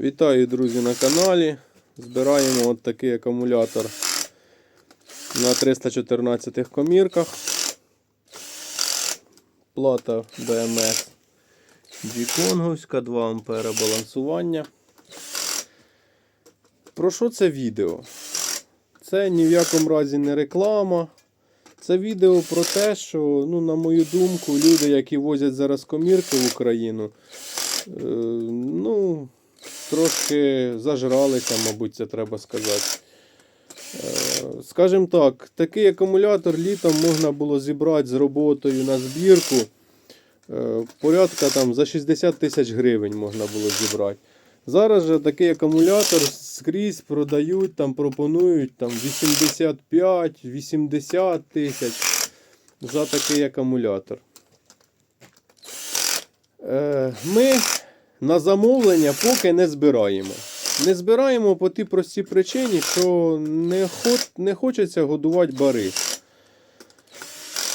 Вітаю, друзі, на каналі. Збираємо от такий акумулятор на 314 комірках. Плата BMS G-Конговська, 2 ампера балансування. Про що це відео? Це ні в якому разі не реклама. Це відео про те, що, ну, на мою думку, люди, які возять зараз комірки в Україну, е, ну, трошки зажралися, мабуть, це треба сказати. Е, Скажімо так, такий акумулятор літом можна було зібрати з роботою на збірку. е, Порядка там за 60 тисяч гривень можна було зібрати. Зараз же такий акумулятор скрізь продають, там пропонують там 85-80 тисяч за такий акумулятор. Е, Ми на замовлення поки не збираємо. Не збираємо по тій простій причині, що не, хоч, не хочеться годувати бари.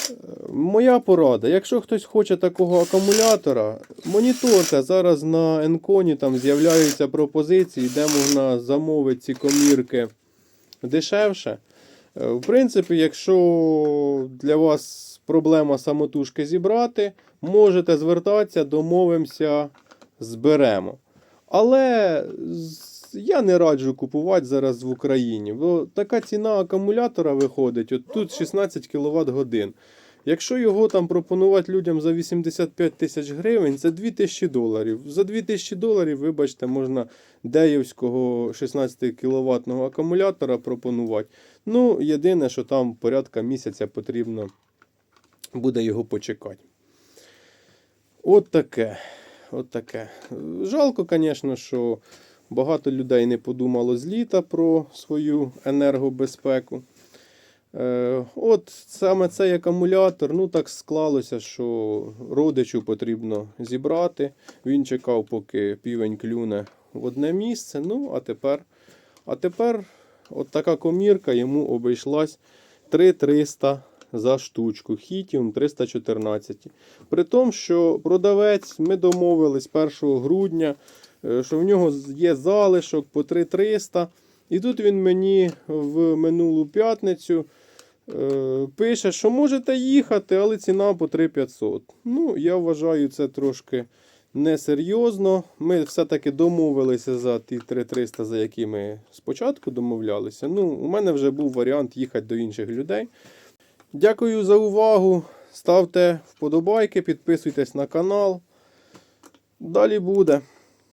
Е, Моя порада, якщо хтось хоче такого акумулятора, моніторте. Зараз на Енконі там з'являються пропозиції, де можна замовити ці комірки дешевше. Е, В принципі, якщо для вас проблема самотужки зібрати, можете звертатися, домовимося, зберемо. Але я не раджу купувати зараз в Україні, бо така ціна акумулятора виходить, от тут 16 кВт годин. Якщо його там пропонувати людям за 85 тисяч гривень, це 2000 доларів. За 2000 доларів, вибачте, можна деївського 16 кВт акумулятора пропонувати. Ну, єдине, що там порядка місяця потрібно буде його почекати. От таке. От таке. Жалко, звісно, що багато людей не подумало з літа про свою енергобезпеку. Е, от саме цей акумулятор, ну так склалося, що родичу потрібно зібрати. Він чекав, поки півень клюне в одне місце. Ну, а тепер, а тепер от така комірка йому обійшлась 3300 за штучку. Хітіум 314. При тому, що продавець, ми домовились 1 грудня, е, що в нього є залишок по 3300. І тут він мені в минулу п'ятницю е, пише, що можете їхати, але ціна по 3500. Ну, я вважаю це трошки несерйозно. Ми все-таки домовилися за ті 3300, за які ми спочатку домовлялися. Ну, у мене вже був варіант їхати до інших людей. Дякую за увагу. Ставте вподобайки, підписуйтесь на канал. Далі буде.